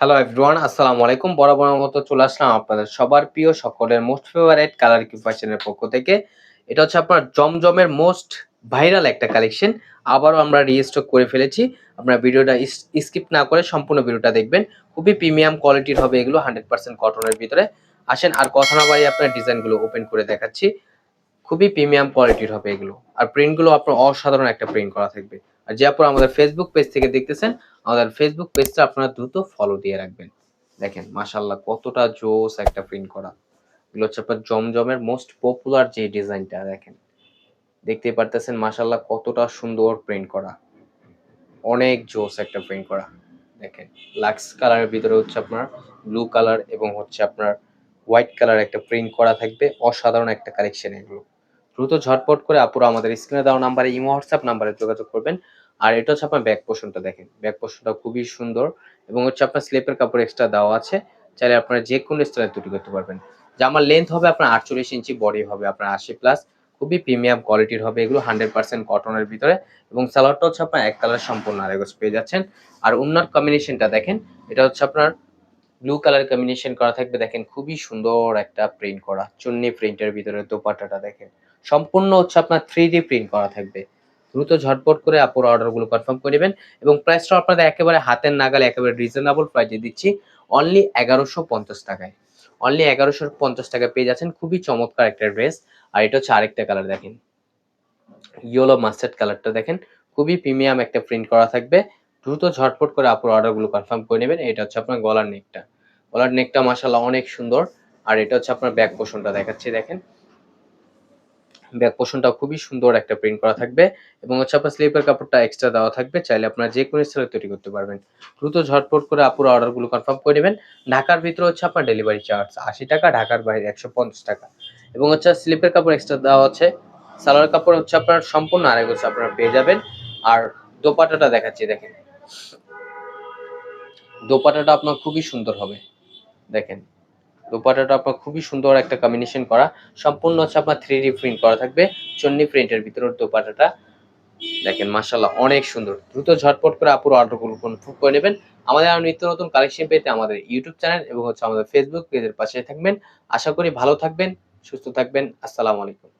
Hello everyone আসসালামু আলাইকুম বরাবর মতো চলে আসলাম আপনাদের সবার প্রিয় সকলের মোস্ট ফেভারিট কালার কি ফ্যাশনের পক্ষ থেকে। এটা হচ্ছে আপনার জমজমের মোস্ট ভাইরাল একটা কালেকশন আবারও আমরা রিস্টক করে ফেলেছি। আপনার ভিডিওটা স্কিপ না করে সম্পূর্ণ ভিডিওটা দেখবেন। খুবই প্রিমিয়াম কোয়ালিটির হবে এগুলো হান্ড্রেড পার্সেন্ট কটনের ভিতরে। আসেন, আর কথা না বাড়িয়ে আপনার ডিজাইনগুলো ওপেন করে দেখাচ্ছি। খুবই প্রিমিয়াম কোয়ালিটির হবে এগুলো। আর প্রিন্টগুলো আপনার অসাধারণ একটা প্রিন্ট করা থাকবে। আর যে আপনারা আমাদের ফেসবুক পেজ থেকে দেখতেছেন, আমাদের ফেসবুক পেজটা আপনারা দ্রুত ফলো দিয়ে রাখবেন। দেখেন মাশাল্লাহ কতটা জোস একটা প্রিন্ট করা। এগুলো হচ্ছে আপনার জমজমের মোস্ট পপুলার যে ডিজাইনটা দেখেন। দেখতে পারতেছেন মাশাল্লাহ কতটা সুন্দর প্রিন্ট করা। অনেক জোস একটা প্রিন্ট করা। দেখেন লাক্স কালারের ভিতরে হচ্ছে আপনার ব্লু কালার এবং হচ্ছে আপনার হোয়াইট কালার একটা প্রিন্ট করা থাকবে। অসাধারণ একটা কালেকশন এগুলো। দ্রুত ঝটপট করে আপুরা আমাদের স্ক্রিনে দেওয়া নাম্বারে ইমো হোয়াটসঅ্যাপ নাম্বারে যোগাযোগ করবেন। আর এটা হচ্ছে আপনার ব্যাক পোর্শনটা দেখেন। ব্যাক পোর্শনটা খুবই সুন্দর এবং হচ্ছে আপনার স্লিপের কাপড় এক্সট্রা দেওয়া আছে। চাইলে আপনারা যে কোনো স্টাইলে তৈরি করতে পারবেন। জামার লেন্থ হবে আপনার আটচল্লিশ ইঞ্চি বডি হবে, আপনার আশি প্লাস খুবই প্রিমিয়াম কোয়ালিটির হবে। এগুলো হান্ড্রেড পার্সেন্ট কটনের ভিতরে এবং সালোয়ারটা হচ্ছে আপনার এক কালার সম্পূর্ণ আরেগজ পেয়ে যাচ্ছেন। আর উন্নার কম্বিনেশনটা দেখেন, এটা হচ্ছে আপনার ব্লু কালার কম্বিনেশন করা থাকবে। দেখেন, খুবই সুন্দর একটা প্রিন্ট করা, চুন্নি প্রিন্টের ভিতরে দোপাট্টাটা দেখেন। সম্পূর্ণ হচ্ছে আপনার থ্রি প্রিন্ট করা থাকবে। দ্রুত ঝটপট করে আপুর অর্ডারগুলো কনফার্ম করে নেবেন এবং প্রাইসটা আপনাদের একেবারে হাতের নাগালে, একেবারে রিজনেবল প্রাইসে দিচ্ছি। অনলি এগারোশো পঞ্চাশ টাকায়। অনলি এগারোশো পঞ্চাশ টাকা পেয়ে যাচ্ছেন। খুবই চমৎকার একটা ড্রেস আর এটা হচ্ছে আরেকটা কালার দেখেন। ইয়েলো মাস্টার্ড কালারটা দেখেন। খুবই প্রিমিয়াম একটা প্রিন্ট করা থাকবে। দ্রুত ঝটপট করে আপুর অর্ডারগুলো কনফার্ম করে নেবেন। এটা হচ্ছে আপনার গলার নেকটা গলার নেকটা মাসাল্লাহ অনেক সুন্দর। আর এটা হচ্ছে আপনার ব্যাক পোষণটা দেখাচ্ছি, দেখেন। ব্যাক পোষণটা খুবই সুন্দর একটা প্রিন্ট করা থাকবে এবং হচ্ছে আপনার স্লিপের কাপড়টা এক্সট্রা দেওয়া থাকবে, চাইলে আপনারা যে কোনো স্টাইলে তৈরি করতে পারবেন। দ্রুত ঝটপট করে আপুর অর্ডারগুলো কনফার্ম করে নেবেন। ঢাকার ভিতরে হচ্ছে আপনার ডেলিভারি চার্জ আশি টাকা, ঢাকার বাইরে একশো পঞ্চাশ টাকা। এবং হচ্ছে স্লিপের কাপড় এক্সট্রা দেওয়া আছে সালোয়ার কাপড় হচ্ছে আপনার সম্পূর্ণ আরেক হচ্ছে আপনারা পেয়ে যাবেন। আর দোপাটাটা দেখাচ্ছি, দেখেন। দোপাটাটা আপনার খুবই সুন্দর হবে। দেখেন, দোপাটাটা আপনার খুবই সুন্দর একটা কম্বিনেশন করা। সম্পূর্ণ হচ্ছে আপনার থ্রি ডি প্রিন্ট করা থাকবে। চন্নি প্রিন্টের ভিতরে দোপাটাটা। দেখেন মাসাল্লাহ অনেক সুন্দর। দ্রুত ঝটপট করে আপুর অর্ডারগুলো কনফার্ম করে নেবেন। আমাদের আরও নিত্য নতুন কালেকশন পেতে আমাদের ইউটিউব চ্যানেল এবং হচ্ছে আমাদের ফেসবুক পেজের পাশে থাকবেন। আশা করি ভালো থাকবেন, সুস্থ থাকবেন। আসসালামু আলাইকুম।